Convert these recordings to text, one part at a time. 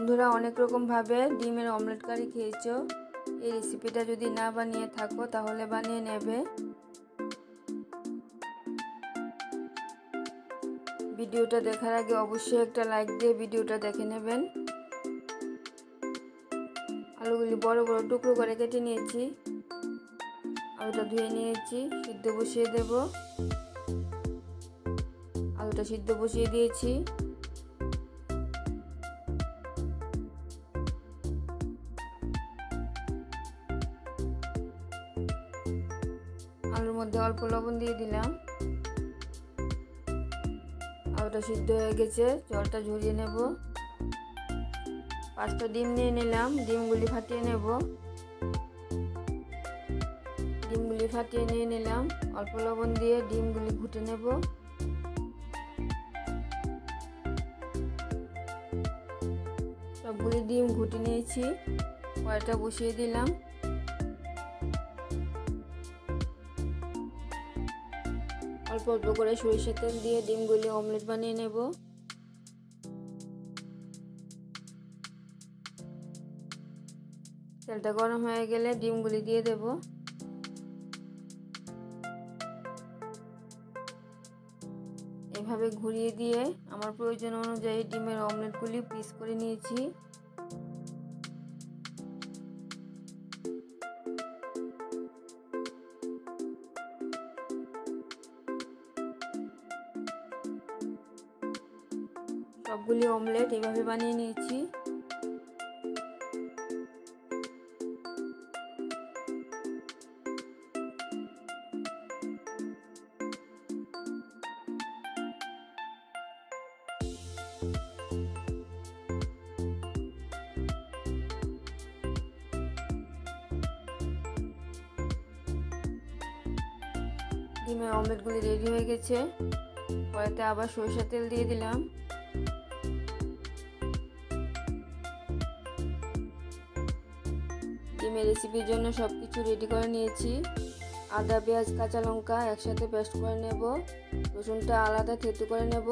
বন্ধুরা, অনেক রকমভাবে ডিমের অমলেট কারি খেয়েছো। এই রেসিপিটা যদি না বানিয়ে থাকো, তাহলে বানিয়ে নেবে। ভিডিওটা দেখার আগে অবশ্যই একটা লাইক দিয়ে ভিডিওটা দেখে নেবেন। আলুগুলি বড় বড় টুকরো করে কেটে নিয়েছি। আলুটা ধুয়ে নিয়েছি, সিদ্ধ বসিয়ে দেব। আলুটা সিদ্ধ বসিয়ে দিয়েছি। অল্প লবণ দিয়ে দিলাম। আলুটা সিদ্ধ হয়ে গেছে, জলটা ঝরিয়ে নেব। পাঁচটা ডিম নিয়ে নিলাম, ডিমগুলি ফাটিয়ে নেব। ডিমগুলি ফাটিয়ে নিয়ে নিলাম, অল্প লবণ দিয়ে ডিমগুলি ঘুটে নেব। সবগুলি ডিম ঘুটে নিয়েছি কয়টা বসিয়ে দিলাম। অল্প অল্প করে সরিষার তেল দিয়ে ডিমগুলি অমলেট বানিয়ে নেব। তেলটা গরম হয়ে গেলে ডিমগুলি দিয়ে দেব। এভাবে ঘুরিয়ে দিয়ে আমার প্রয়োজন অনুযায়ী ডিমের অমলেটগুলি পিস করে নিয়েছি। সবগুলি অমলেট এভাবে বানিয়ে নিয়েছি। ডিমের অমলেটগুলি রেডি হয়ে গেছে। পরেতে আবার সরষের তেল দিয়ে দিলাম। ডিমের রেসিপির জন্য সব কিছু রেডি করে নিয়েছি। আদা, পেঁয়াজ, কাঁচা লঙ্কা একসাথে পেস্ট করে নেব। রসুনটা আলাদা থেতু করে নেব।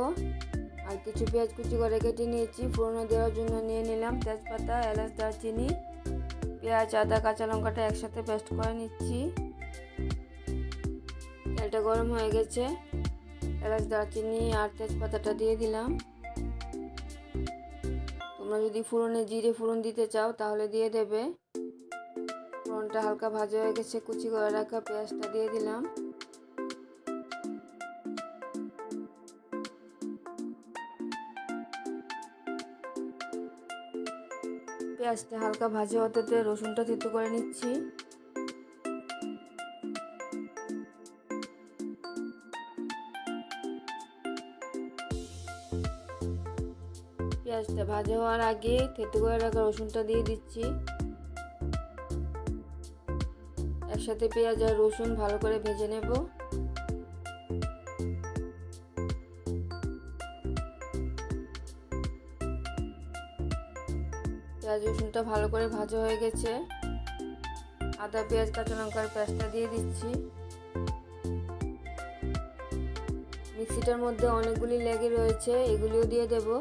আর কিছু পেঁয়াজ কুচি করে কেটে নিয়েছি। ফোড়নো দেওয়ার জন্য নিয়ে নিলাম তেজপাতা, এলাচ, দারচিনি। পেঁয়াজ, আদা, কাঁচা লঙ্কাটা একসাথে পেস্ট করে নিচ্ছি। তেলটা গরম হয়ে গেছে। এলাচ, দারচিনি আর তেজপাতাটা দিয়ে দিলাম। তোমরা যদি ফোড়নে, জিরে ফোড়ন দিতে চাও তাহলে দিয়ে দেবে। ফোড়নটা হালকা ভাজা হয়ে গেছে, কুচি করে রাখা পেঁয়াজটা দিয়ে দিলাম। পেঁয়াজটা হালকা ভাজা হতে রসুনটা থেতু করে নিচ্ছি। পেঁয়াজটা ভাজা হওয়ার আগে থেতু করে রাখা রসুনটা দিয়ে দিচ্ছি। একসাথে পেঁয়াজ আর রসুন ভালো করে ভেজে নেব। পেঁয়াজ রসুনটা ভালো করে ভাজা হয়ে গেছে। আদা, পেঁয়াজ, কাঁচা লঙ্কার পেঁয়াজটা দিয়ে দিচ্ছি। মিক্সিটার মধ্যে অনেকগুলি লেগে রয়েছে, এগুলিও দিয়ে দেবো।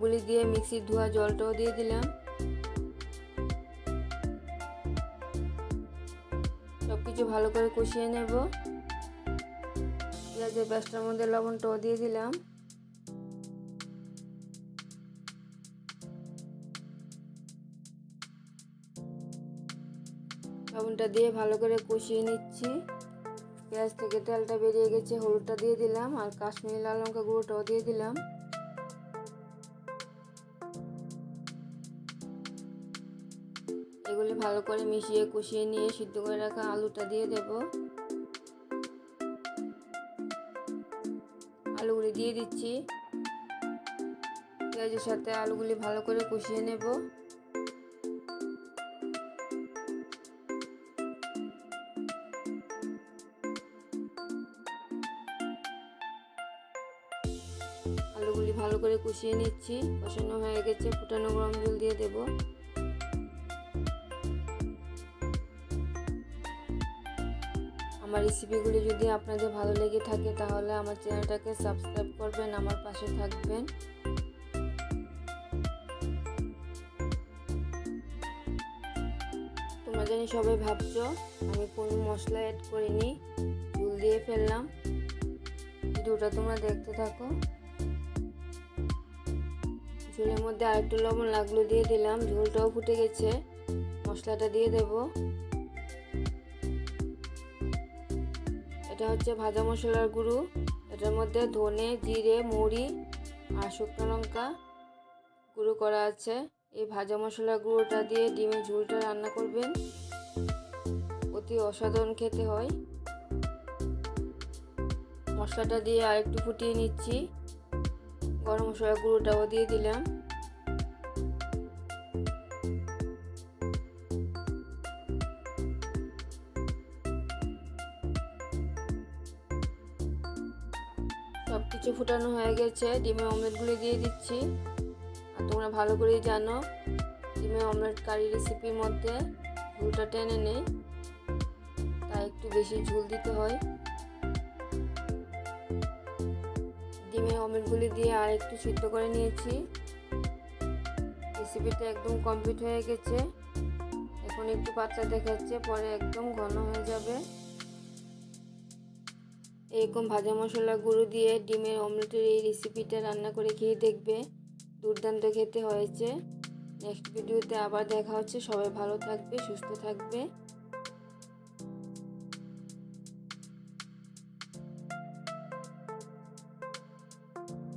সবগুলি দিয়ে মিক্সির ধোয়া জলটাও দিয়ে দিলাম। সব কিছু ভালো করে কষিয়ে নেব। পেঁয়াজের পেঁয়াজটার মধ্যে লবণটাও দিয়ে দিলাম। লবণটা দিয়ে ভালো করে কষিয়ে নিচ্ছি। পেঁয়াজ থেকে তেলটা বেরিয়ে গেছে, হলুদটা দিয়ে দিলাম আর কাশ্মীরি লাল লঙ্কা গুঁড়োটাও দিয়ে দিলাম। ভালো করে মিশিয়ে কষিয়ে নিয়ে সিদ্ধ করে রাখা আলুটা দিয়ে দেব। আলুগুলি দিয়ে দিচ্ছি। পেঁয়াজের সাথে আলুগুলি ভালো করে কষিয়ে নেব। আলুগুলি ভালো করে কষিয়ে নিচ্ছি। কষানো হয়ে গেছে। ফুটানো গরম জল দিয়ে দেবো। আমার রেসিপিগুলি যদি আপনাদের ভালো লেগে থাকে, তাহলে আমার চ্যানেলটাকে সাবস্ক্রাইব করবেন, আমার পাশে থাকবেন। তোমরা জানি সবাই ভাবছ, আমি কোনো মশলা অ্যাড করিনি ঝুল দিয়ে ফেললাম। ভিডিওটা তোমরা দেখতে থাকো। ঝোলের মধ্যে আরেকটু লবণ লাগল দিয়ে দিলাম, ঝোলটাও ফুটে গেছে, মশলাটা দিয়ে দেব। হচ্ছে ভাজা মশলার গুঁড়ো। এটার মধ্যে ধনে, জিরে, মুড়ি আর শুকনো লঙ্কা গুঁড়ো করা আছে। এই ভাজা মশলার গুঁড়োটা দিয়ে ডিমের ঝোলটা রান্না করবেন। অতি অসাধারণ খেতে হয়। মশলাটা দিয়ে আরেকটু ফুটিয়ে নিচ্ছি। গরম মশলার গুঁড়োটাও দিয়ে দিলাম। সব কিছু ফুটানো হয়ে গেছে। ডিমের অমলেটগুলি দিয়ে দিচ্ছি। আর তোমরা ভালো করেই জানো, ডিমের অমলেট কারি রেসিপির মধ্যে ঝুলটা টেনে নেই তাই একটু বেশি ঝুল দিতে হয়। ডিমের অমলেটগুলি দিয়ে আর একটু সিদ্ধ করে নিয়েছি। রেসিপিটা একদম কমপ্লিট হয়ে গেছে। এখন একটু পাতলা দেখাচ্ছে, পরে একদম ঘন হয়ে যাবে। এরকম ভাজা মশলা গুঁড়ো দিয়ে ডিমের অমলেটের এই রেসিপিটা রান্না করে খেয়ে দেখবে। দুর্দান্ত খেতে হয়েছে। নেক্সট ভিডিওতে আবার দেখা হচ্ছে। সবাই ভালো থাকবে, সুস্থ থাকবে।